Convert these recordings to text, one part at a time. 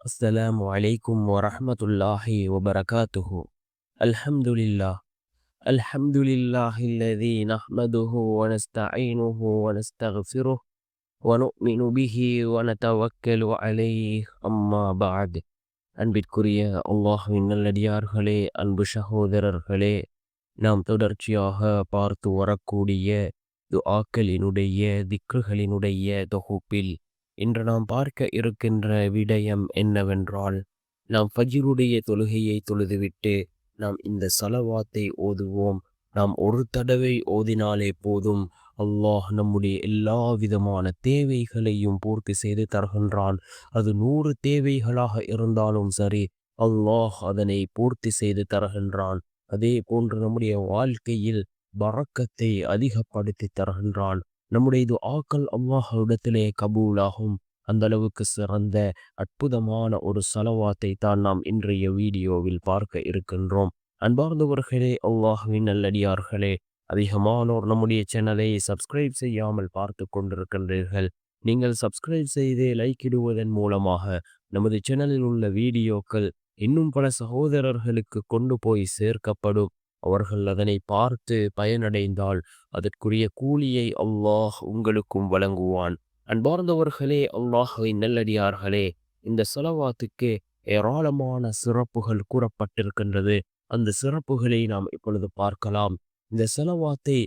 السلام عليكم ورحمة الله وبركاته الحمد لله الحمد لله الذي نحمده ونستعينه ونستغفره ونؤمن به ونتوكل عليه أما بعد அன்பிற்குரிய அல்லாஹுவின் நல்லடியார்களே அன்பு சகோதரர்களே நாம் தொடர்ச்சியாக பார்த்து வரக்கூடிய துஆக்களினுடைய திக்ருகளினுடைய தொகுப்பில் இன்று நாம் பார்க்க இருக்கின்ற விடயம் என்னவென்றால் நாம் ஃபஜிருடைய தொழுகையை தொழுதுவிட்டு நாம் இந்த சலவாத்தை ஓதுவோம். நாம் ஒரு தடவை ஓதினாலே போதும். அல்லாஹ் நம்முடைய எல்லா விதமான தேவைகளையும் பூர்த்தி செய்து தருகின்றான். அது நூறு தேவைகளாக இருந்தாலும் சரி அல்லாஹ் அதனை பூர்த்தி செய்து தருகின்றான். அதே போன்று நம்முடைய வாழ்க்கையில் பறக்கத்தை அதிகப்படுத்தி தருகின்றான். நம்முடைய இது ஆக்கள் அல்லாஹிடத்திலே கபூலாகும். அந்த அளவுக்கு சிறந்த அற்புதமான ஒரு சலவாத்தை தான் நாம் இன்றைய வீடியோவில் பார்க்க இருக்கின்றோம். அன்பார்ந்தவர்களே அல்லாஹுவின் நல்லடியார்களே அதிகமானோர் நம்முடைய சேனலை சப்ஸ்கிரைப் செய்யாமல் பார்த்து கொண்டிருக்கின்றீர்கள். நீங்கள் சப்ஸ்கிரைப் செய்து லைக் இடுவதன் மூலமாக நமது சேனலில் உள்ள வீடியோக்கள் இன்னும் பல சகோதரர்களுக்கு கொண்டு போய் சேர்க்கப்படும். அவர்கள் அதனை பார்த்து பயனடைந்தால் அதற்குரிய கூலியை அல்லாஹ் உங்களுக்கும் வழங்குவான். அன்பார்ந்தவர்களே அல்லாஹுவின் நல்லடியார்களே இந்த செலவாத்துக்கு ஏராளமான சிறப்புகள் கூறப்பட்டிருக்கின்றது. அந்த சிறப்புகளை நாம் இப்பொழுது பார்க்கலாம். இந்த செலவாத்தை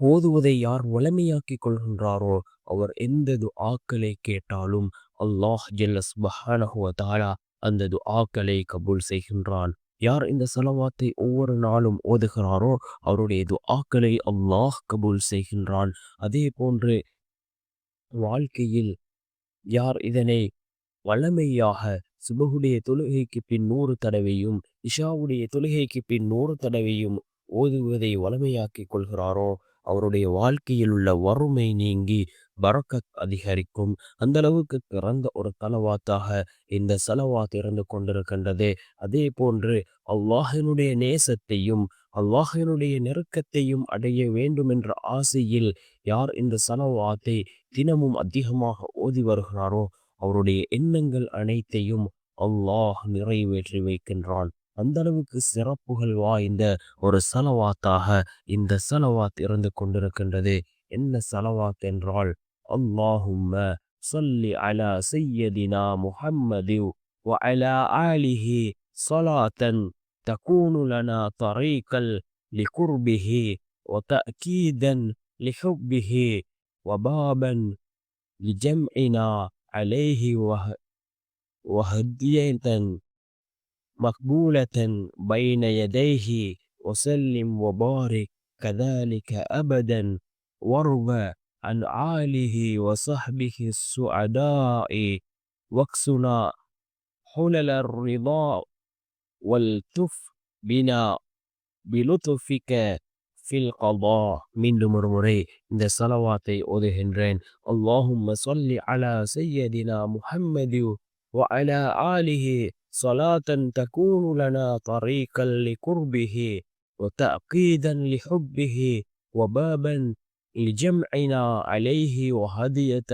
ஓதுவதை யார் வளமையாக்கி கொள்கின்றாரோ அவர் எந்த ஆக்களை கேட்டாலும் அல்லாஹ் ஜெல்லஸ் பஹானஹுவ அந்த துஆக்களை கபூல் செய்கின்றான். யார் இந்த செலவாத்தை ஒவ்வொரு நாளும் ஓதுகிறாரோ அவருடைய துஆக்களை அல்லாஹ் கபூல் செய்கின்றான். அதே போன்று வாழ்க்கையில் யார் இதனை வளமையாக சுபகுடைய தொழுகைக்கு பின் நூறு தடவையும் இஷாவுடைய தொழுகைக்கு பின் நூறு தடவையும் ஓதுவதை வலமையாக்கிக் கொள்கிறாரோ அவருடைய வாழ்க்கையில் உள்ள வறுமை நீங்கி பரக்கத் அதிகரிக்கும். அந்த அளவுக்கு பிறந்த ஒரு தலவாத்தாக இந்த செலவாத் இருந்து கொண்டிருக்கின்றது. அதே போன்று அல்லாஹினுடைய நேசத்தையும் அல்லாஹினுடைய நெருக்கத்தையும் அடைய வேண்டும் என்ற ஆசையில் யார் இந்த செலவாத்தை தினமும் அதிகமாக ஓதி வருகிறாரோ அவருடைய எண்ணங்கள் அனைத்தையும் அல்லாஹ் நிறைவேற்றி வைக்கின்றான். அந்த அளவுக்கு சிறப்புகள் வாய்ந்த ஒரு சலவாத்தாக இந்த சலவாத் இருந்து கொண்டிருக்கின்றது. என்ன சலவாத் என்றால் اللهم صل على سيدنا محمد وعلى آله صلاة تكون لنا طريقا لقربه وتأكيدا لحبه وبابا لجمعنا عليه وهدية مقبولة بين يديه وسلم وبارك كذلك أبدا وارضى. عن آله وصحبه السعداء واكسنا حلل الرضا والتف بنا بلطفك في القضاء من مرمري இந்த சலவாத்தை ஓதுகின்றேன் اللهم صل على سيدنا محمد وعلى آله صلاة تكون لنا طريقا لقربه وتأكيدا لحبه وبابا لجمعنا عليه وهدية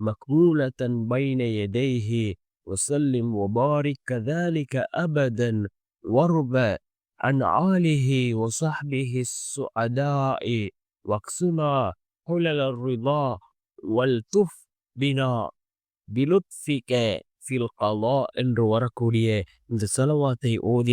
مقبولة بين يديه وسلم وبارك كذلك أبدا وارض عن آله وصحبه السعداء واقسنا حلل الرضا والتف بنا بلطفك في القضاء என்று வரக்கூடிய இந்த செலவாத்தை ஓதினால்